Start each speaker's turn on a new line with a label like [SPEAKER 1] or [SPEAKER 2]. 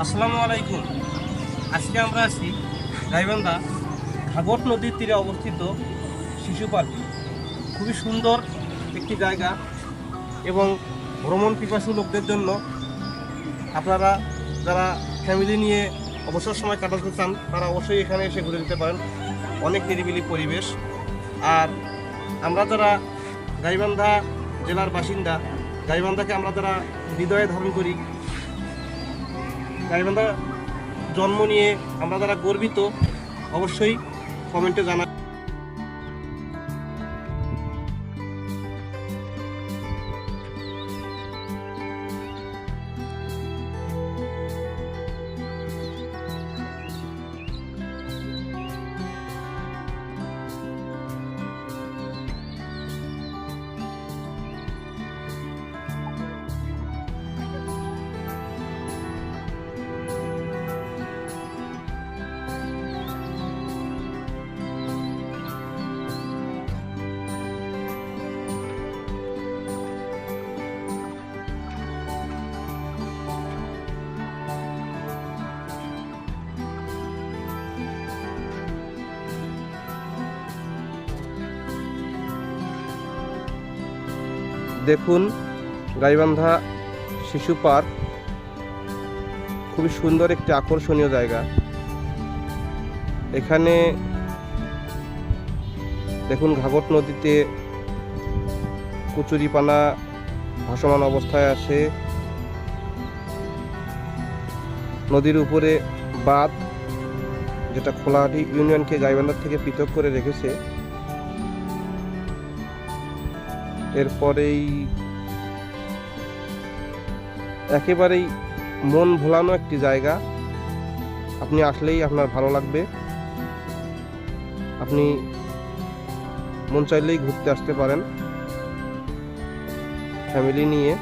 [SPEAKER 1] আসসালামু আলাইকুম। আজকে আমরা আছি গাইবান্ধা ঘাগট নদীর তীরে অবস্থিত শিশু পার্ক। খুবই সুন্দর একটি জায়গা এবং ভ্রমণ পিপাসু লোকদের জন্য আপনারা যারা ফ্যামিলি নিয়ে অবসর সময় কাটাতে চান, তারা অবশ্যই এখানে এসে ঘুরে যেতে পারেন। অনেক নিরিবিলি পরিবেশ। আর আমরা যারা গাইবান্ধা জেলার বাসিন্দা, গাইবান্ধাকে আমরা যারা হৃদয়ে ধারণ করি গাইবান্ধা জন্ম নিয়ে আমরা যারা গর্বিত অবশ্যই কমেন্টে জানা দেখুন, গাইবান্ধা শিশু পার্ক। খুবই সুন্দর একটি আকর্ষণীয় জায়গা। এখানে দেখুন ঘাগট নদীতে কচুরিপানা ভাসমান অবস্থায় আছে। নদীর উপরে বাঁধ, যেটা খোলাহাটি ইউনিয়নকে গাইবান্ধার থেকে পৃথক করে রেখেছে। এরপরেই একেবারেই মন ভোলানো একটি জায়গা। আপনি আসলেই আপনার ভালো লাগবে। আপনি মন চাইলেই ঘুরতে আসতে পারেন। ফ্যামিলি নিয়ে